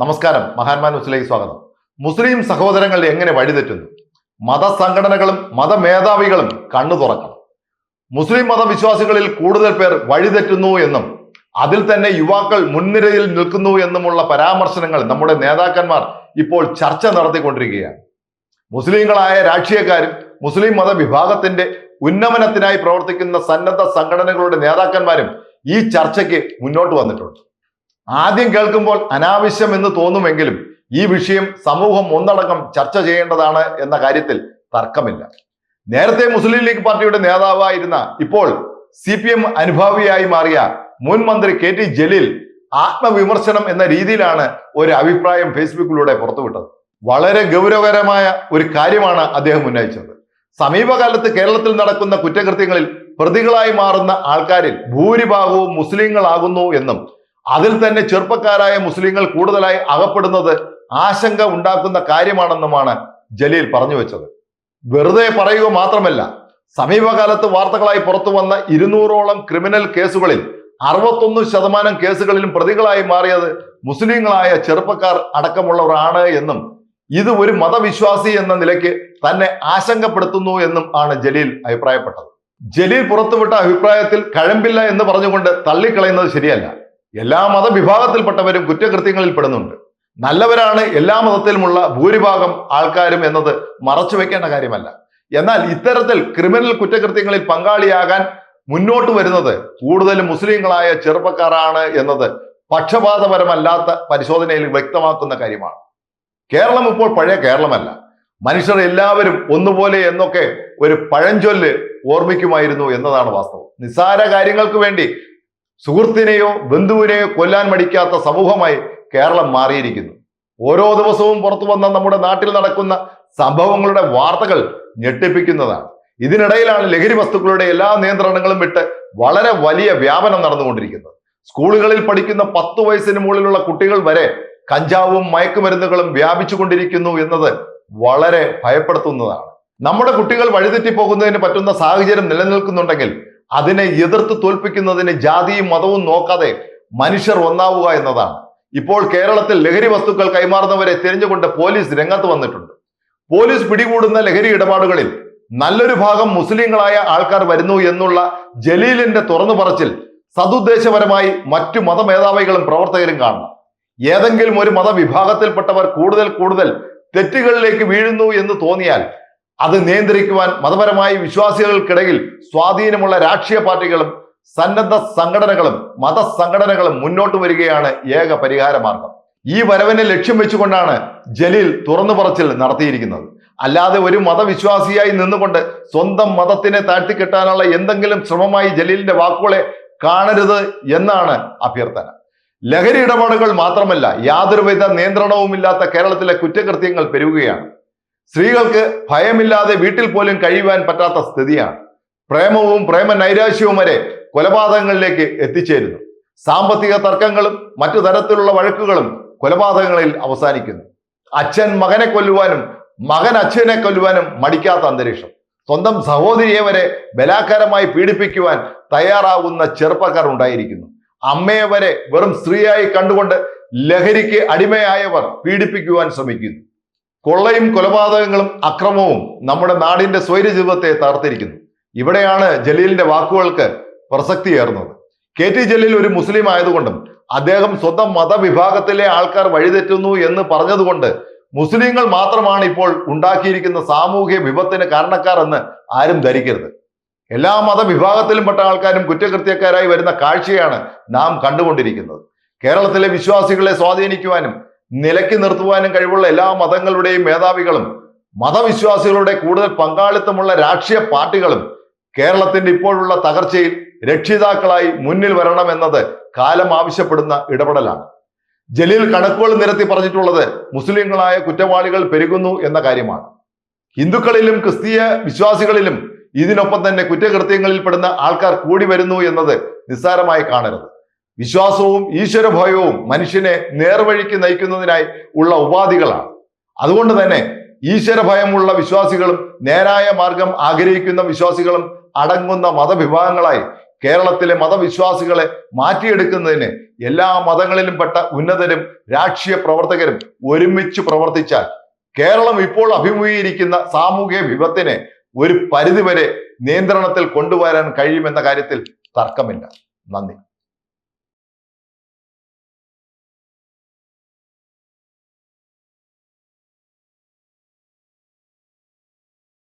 നമസ്കാരം. മഹാന്മാൻ ന്യൂസിലേക്ക് സ്വാഗതം. മുസ്ലിം സഹോദരങ്ങൾ എങ്ങനെ വഴിതെറ്റുന്നു? മതസംഘടനകളും മതമേധാവികളും കണ്ണു തുറക്കണം. മുസ്ലിം മതവിശ്വാസികളിൽ കൂടുതൽ പേർ വഴിതെറ്റുന്നു എന്നും അതിൽ തന്നെ യുവാക്കൾ മുൻനിരയിൽ നിൽക്കുന്നു എന്നുമുള്ള പരാമർശനങ്ങൾ നമ്മുടെ നേതാക്കന്മാർ ഇപ്പോൾ ചർച്ച നടത്തിക്കൊണ്ടിരിക്കുകയാണ്. മുസ്ലിങ്ങളായ രാഷ്ട്രീയക്കാരും മുസ്ലിം മതവിഭാഗത്തിന്റെ ഉന്നമനത്തിനായി പ്രവർത്തിക്കുന്ന സന്നദ്ധ സംഘടനകളുടെ നേതാക്കന്മാരും ഈ ചർച്ചയ്ക്ക് മുന്നോട്ട് വന്നിട്ടുണ്ട്. ആദ്യം കേൾക്കുമ്പോൾ അനാവശ്യം എന്ന് തോന്നുമെങ്കിലും ഈ വിഷയം സമൂഹം ഒന്നടങ്കം ചർച്ച ചെയ്യേണ്ടതാണ് എന്ന കാര്യത്തിൽ തർക്കമില്ല. നേരത്തെ മുസ്ലിം ലീഗ് പാർട്ടിയുടെ നേതാവായിരുന്ന ഇപ്പോൾ സി പി എം അനുഭാവിയായി മാറിയ മുൻ മന്ത്രി കെ ടി ജലീൽ ആത്മവിമർശനം എന്ന രീതിയിലാണ് ഒരു അഭിപ്രായം ഫേസ്ബുക്കിലൂടെ പുറത്തുവിട്ടത്. വളരെ ഗൗരവകരമായ ഒരു കാര്യമാണ് അദ്ദേഹം ഉന്നയിച്ചത്. സമീപകാലത്ത് കേരളത്തിൽ നടക്കുന്ന കുറ്റകൃത്യങ്ങളിൽ പ്രതികളായി മാറുന്ന ആൾക്കാരിൽ ഭൂരിഭാഗവും മുസ്ലിങ്ങളാകുന്നു എന്നും അതിൽ തന്നെ ചെറുപ്പക്കാരായ മുസ്ലിങ്ങൾ കൂടുതലായി അകപ്പെടുന്നത് ആശങ്ക ഉണ്ടാക്കുന്ന കാര്യമാണെന്നുമാണ് ജലീൽ പറഞ്ഞു വെച്ചത്. വെറുതെ പറയുക മാത്രമല്ല സമീപകാലത്ത് വാർത്തകളായി പുറത്തു വന്ന ഇരുന്നൂറോളം ക്രിമിനൽ കേസുകളിൽ അറുപത്തൊന്ന് ശതമാനം കേസുകളിലും പ്രതികളായി മാറിയത് മുസ്ലിങ്ങളായ ചെറുപ്പക്കാർ അടക്കമുള്ളവരാണ് എന്നും ഇത് ഒരു മതവിശ്വാസി എന്ന നിലയ്ക്ക് തന്നെ ആശങ്കപ്പെടുത്തുന്നു എന്നും ആണ് ജലീൽ അഭിപ്രായപ്പെട്ടത്. ജലീൽ പുറത്തുവിട്ട അഭിപ്രായത്തിൽ കഴമ്പില്ല എന്ന് പറഞ്ഞുകൊണ്ട് തള്ളിക്കളയുന്നത് ശരിയല്ല. എല്ലാ മതവിഭാഗത്തിൽപ്പെട്ടവരും കുറ്റകൃത്യങ്ങളിൽ പെടുന്നുണ്ട്. നല്ലവരാണ് എല്ലാ മതത്തിലുമുള്ള ഭൂരിഭാഗം ആൾക്കാരും എന്നത് മറച്ചു വെക്കേണ്ട കാര്യമല്ല. എന്നാൽ ഇത്തരത്തിൽ ക്രിമിനൽ കുറ്റകൃത്യങ്ങളിൽ പങ്കാളിയാകാൻ മുന്നോട്ട് വരുന്നത് കൂടുതലും മുസ്ലിങ്ങളായ ചെറുപ്പക്കാരാണ് എന്നത് പക്ഷപാതപരമല്ലാത്ത പരിശോധനയിൽ വ്യക്തമാക്കുന്ന കാര്യമാണ്. കേരളം ഇപ്പോൾ പഴയ കേരളമല്ല. മനുഷ്യർ എല്ലാവരും ഒന്നുപോലെ എന്നൊക്കെ ഒരു പഴഞ്ചൊല്ല് ഓർമ്മിക്കുമായിരുന്നു എന്നതാണ് വാസ്തവം. നിസ്സാര കാര്യങ്ങൾക്ക് വേണ്ടി സുഹൃത്തിനെയോ ബന്ധുവിനെയോ കൊല്ലാൻ മടിക്കാത്ത സമൂഹമായി കേരളം മാറിയിരിക്കുന്നു. ഓരോ ദിവസവും പുറത്തു വന്ന നമ്മുടെ നാട്ടിൽ നടക്കുന്ന സംഭവങ്ങളുടെ വാർത്തകൾ ഞെട്ടിപ്പിക്കുന്നതാണ്. ഇതിനിടയിലാണ് ലഹരി വസ്തുക്കളുടെ എല്ലാ നിയന്ത്രണങ്ങളും വിട്ട് വളരെ വലിയ വ്യാപനം നടന്നുകൊണ്ടിരിക്കുന്നത്. സ്കൂളുകളിൽ പഠിക്കുന്ന പത്തു വയസ്സിന് മുകളിലുള്ള കുട്ടികൾ വരെ കഞ്ചാവും മയക്കുമരുന്നുകളും വ്യാപിച്ചുകൊണ്ടിരിക്കുന്നു എന്നത് വളരെ ഭയപ്പെടുത്തുന്നതാണ്. നമ്മുടെ കുട്ടികൾ വഴിതെറ്റി പോകുന്നതിന് പറ്റുന്ന സാഹചര്യം നിലനിൽക്കുന്നുണ്ടെങ്കിൽ അതിനെ എതിർത്ത് തോൽപ്പിക്കുന്നതിന് ജാതിയും മതവും നോക്കാതെ മനുഷ്യർ ഒന്നാവുക എന്നതാണ്. ഇപ്പോൾ കേരളത്തിൽ ലഹരി വസ്തുക്കൾ കൈമാറുന്നവരെ തിരിഞ്ഞുകൊണ്ട് പോലീസ് രംഗത്ത് വന്നിട്ടുണ്ട്. പോലീസ് പിടികൂടുന്ന ലഹരി ഇടപാടുകളിൽ നല്ലൊരു ഭാഗം മുസ്ലിങ്ങളായ ആൾക്കാർ വരുന്നു എന്നുള്ള ജലീലിന്റെ തുറന്നു പറച്ചിൽ സതുദ്ദേശപരമായി മറ്റു മതമേധാവികളും പ്രവർത്തകരും കാണണം. ഏതെങ്കിലും ഒരു മതവിഭാഗത്തിൽപ്പെട്ടവർ കൂടുതൽ കൂടുതൽ തെറ്റുകളിലേക്ക് വീഴുന്നു എന്ന് തോന്നിയാൽ അത് നിയന്ത്രിക്കുവാൻ മതപരമായ വിശ്വാസികൾക്കിടയിൽ സ്വാധീനമുള്ള രാഷ്ട്രീയ പാർട്ടികളും സന്നദ്ധ സംഘടനകളും മതസംഘടനകളും മുന്നോട്ട് വരികയാണ് ഏക പരിഹാര മാർഗം. ഈ വരവിനെ ലക്ഷ്യം വെച്ചുകൊണ്ടാണ് ജലീൽ തുറന്നു പറച്ചിൽ നടത്തിയിരിക്കുന്നത്. അല്ലാതെ ഒരു മതവിശ്വാസിയായി നിന്നുകൊണ്ട് സ്വന്തം മതത്തിനെ താഴ്ത്തിക്കെട്ടാനുള്ള എന്തെങ്കിലും ശ്രമമായി ജലീലിന്റെ വാക്കുകളെ കാണരുത് എന്നാണ് അഭ്യർത്ഥന. ലഹരി ഇടപാടുകൾ മാത്രമല്ല യാതൊരുവിധ നിയന്ത്രണവുമില്ലാത്ത കേരളത്തിലെ കുറ്റകൃത്യങ്ങൾ പെരുകുകയാണ്. സ്ത്രീകൾക്ക് ഭയമില്ലാതെ വീട്ടിൽ പോലും കഴിയുവാൻ പറ്റാത്ത സ്ഥിതിയാണ്. പ്രേമവും പ്രേമ നൈരാശ്യവും വരെ കൊലപാതകങ്ങളിലേക്ക് എത്തിച്ചേരുന്നു. സാമ്പത്തിക തർക്കങ്ങളും മറ്റു തരത്തിലുള്ള വഴക്കുകളും കൊലപാതകങ്ങളിൽ അവസാനിക്കുന്നു. അച്ഛൻ മകനെ കൊല്ലുവാനും മകൻ അച്ഛനെ കൊല്ലുവാനും മടിക്കാത്ത അന്തരീക്ഷം. സ്വന്തം സഹോദരിയെ വരെ ബലാത്കാരമായി പീഡിപ്പിക്കുവാൻ തയ്യാറാവുന്ന ചെറുപ്പക്കാർ ഉണ്ടായിരിക്കുന്നു. അമ്മയെ വരെ വെറും സ്ത്രീയായി കണ്ടുകൊണ്ട് ലഹരിക്ക് അടിമയായവർ പീഡിപ്പിക്കുവാൻ ശ്രമിക്കുന്നു. കൊള്ളയും കൊലപാതകങ്ങളും അക്രമവും നമ്മുടെ നാടിന്റെ സ്വൈര്യ ജീവിതത്തെ തകർത്തിരിക്കുന്നു. ഇവിടെയാണ് ജലീലിന്റെ വാക്കുകൾക്ക് പ്രസക്തിയേറുന്നത് കെ ടി ജലീൽ ഒരു മുസ്ലിം ആയതുകൊണ്ടും അദ്ദേഹം സ്വന്തം മതവിഭാഗത്തിലെ ആൾക്കാർ വഴിതെറ്റുന്നു എന്ന് പറഞ്ഞതുകൊണ്ട് മുസ്ലിങ്ങൾ മാത്രമാണ് ഇപ്പോൾ ഉണ്ടാക്കിയിരിക്കുന്ന സാമൂഹ്യ വിപത്തിന് കാരണക്കാർ എന്ന് ആരും ധരിക്കരുത്. എല്ലാ മതവിഭാഗത്തിലും പെട്ട ആൾക്കാരും കുറ്റകൃത്യക്കാരായി വരുന്ന കാഴ്ചയാണ് നാം കണ്ടുകൊണ്ടിരിക്കുന്നത്. കേരളത്തിലെ വിശ്വാസികളെ സ്വാധീനിക്കുവാനും നിലയ്ക്ക് നിർത്തുവാനും കഴിവുള്ള എല്ലാ മതങ്ങളുടെയും മേധാവികളും മതവിശ്വാസികളുടെ കൂടുതൽ പങ്കാളിത്തമുള്ള രാഷ്ട്രീയ പാർട്ടികളും കേരളത്തിന്റെ ഇപ്പോഴുള്ള തകർച്ചയിൽ രക്ഷിതാക്കളായി മുന്നിൽ വരണമെന്നത് കാലം ആവശ്യപ്പെടുന്ന ഇടപെടലാണ്. ജലീൽ കണക്കുകൾ നിരത്തി പറഞ്ഞിട്ടുള്ളത് മുസ്ലിങ്ങളായ കുറ്റവാളികൾ പെരുകുന്നു എന്ന കാര്യമാണ്. ഹിന്ദുക്കളിലും ക്രിസ്തീയ വിശ്വാസികളിലും ഇതിനൊപ്പം തന്നെ കുറ്റകൃത്യങ്ങളിൽ പെടുന്ന ആൾക്കാർ കൂടി വരുന്നു എന്നത് നിസ്സാരമായി കാണരുത്. വിശ്വാസവും ഈശ്വരഭയവും മനുഷ്യനെ നേർവഴിക്ക് നയിക്കുന്നതിനായി ഉള്ള ഉപാധികളാണ്. അതുകൊണ്ട് തന്നെ ഈശ്വരഭയമുള്ള വിശ്വാസികളും നേരായ മാർഗം ആഗ്രഹിക്കുന്ന വിശ്വാസികളും അടങ്ങുന്ന മതവിഭാഗങ്ങളായി കേരളത്തിലെ മതവിശ്വാസികളെ മാറ്റിയെടുക്കുന്നതിന് എല്ലാ മതങ്ങളിലും പെട്ട ഉന്നതരും രാഷ്ട്രീയ പ്രവർത്തകരും ഒരുമിച്ച് പ്രവർത്തിച്ചാൽ കേരളം ഇപ്പോൾ അഭിമുഖീകരിക്കുന്ന സാമൂഹിക വിപത്തിനെ ഒരു പരിധിവരെ നിയന്ത്രണത്തിൽ കൊണ്ടുവരാൻ കഴിയുമെന്ന കാര്യത്തിൽ തർക്കമില്ല. നന്ദി.